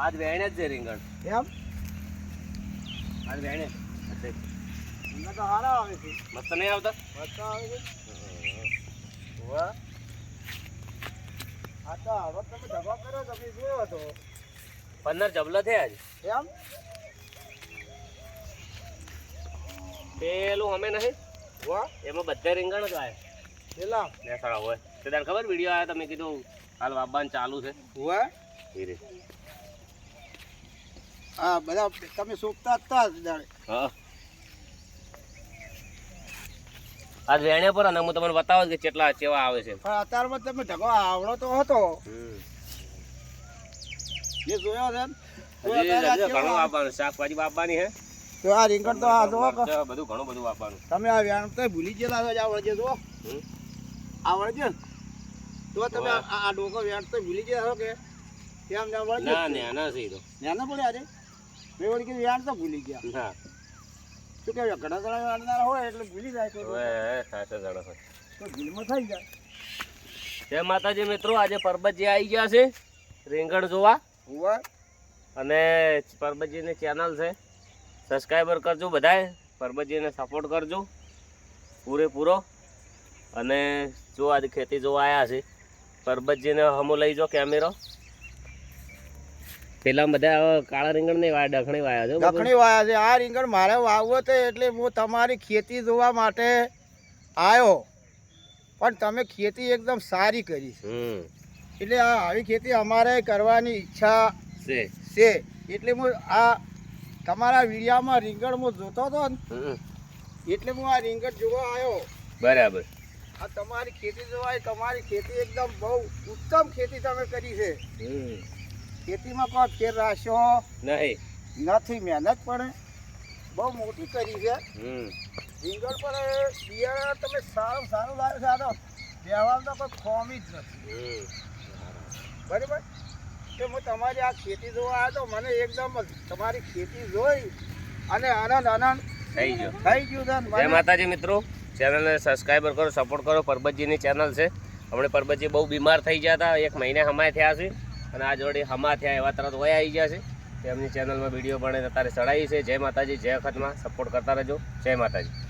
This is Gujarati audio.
આજ વેણે જ છે રીંગણ. એમ? આજ વેણે તો હારા આવે છે. મસ્ત નહીં આવતા? મસ્ત આવે છે. વાહ. આ તો હવે તમે તમે જોયો હતો પંદર જબલા થયા આજ એમ? પેલું અમે નહીં. વાહ. એમાં બધા રીંગણ જ આવે પેલા? મહેસાણા હોય. તે તને ખબર વીડિયો આવ્યા તમે કીધું હાલ વાબાન ચાલુ છે. વાહ. હા બધા તમે સોંપતા હતા દાડે. હા. આ વેણે પર અને હું તમને બતાવું કે કેટલા ચેવા આવે છે. પણ અત્યારમાં તમે ઢગો આવડો તો હતો. જે જોયો છે ને, તો હજી અત્યારે આ હજી ઘણું આવે? શાકભાજી વાપવાની હે? તો આ રીંગણ તો આ જોવો બધું ઘણું બધું વાપવાનું તમે આ વ્યાયામ તો ભૂલી ગયેલા છો જ આવડજે જુઓ. આવડજે? તો તમે આ ડોકો વ્યાયામ તો ભૂલી ગયા છો કે? કેમ ના આવડજે ના ના ના પડે આજે મેં વળી કીધું વ્યાયામ તો ભૂલી ગયા. ના શું કે ઘણા ઘણા વ્યાડનારા હોય એટલે ભૂલી જાય કોઈ સાચા સાચો જાણો છો. તો ભૂલમાં થઈ જાય. જય માતાજી મિત્રો આજે પરબતજી આવી ગયા છે રીંગણ જોવા. હોવા. અને પરબતજીની ચેનલ છે. સબસ્ક્રાઈબર કરજો બધાએ પરબતજીને સપોર્ટ કરજો. પૂરેપૂરો. અને જો આજે ખેતી જોવા આવ્યા છે પરબતજીને હમો લઈ જો કેમેરો પેલા બધા કાળા રીંગણ નહીં વાયા ડખણી વાયા છે ડખણી વાયા છે. આ રીંગણ મારે વાવવો તો એટલે હું તમારી ખેતી જોવા માટે આવ્યો પણ તમે ખેતી એકદમ સારી કરી છે. એટલે આ આવી ખેતી અમારે કરવાની ઈચ્છા છે. છે. એટલે હું આ તમારા વિડિયામાં રીંગણ હું જોતો હતો ને એટલે હું આ રીંગણ જોવા આવ્યો બરાબર. આ તમારી ખેતી જોવા તમારી ખેતી એકદમ બહુ ઉત્તમ ખેતી તમે કરી છે. ખેતીમાં કોઈ ફેર રાખ્યો. નહીં. નથી મહેનત પણ. બહુ મોટી કરી છે. રીંગણ પણ બિયારણ તમે સારું સારું લાવ્યો છે. આ તો વ્યવહાર તો કોઈ ખોમી જ નથી. બરાબર? કે હું તમારી આ ખેતી જોવા આવ્યો તો મને એકદમ તમારી ખેતી જોઈ અને આનંદ આનંદ થઈ ગયો. થઈ ગયું જય માતાજી મિત્રો. ચેનલને સબસ્ક્રાઈબર કરો સપોર્ટ કરો. પરબતજીની ચેનલ છે. હમણાં પરબતજી બહુ બીમાર થઈ ગયા હતા. એક મહિને હમાય થયા છે. અને આ જોડે હમા થયા એવા તરત વયા આવી ગયા છે. તેમની ચેનલમાં વીડિયો પણ અત્યારે ચડાવી છે. જય માતાજી, જય અખતમાં સપોર્ટ કરતા રહેજો. જય માતાજી.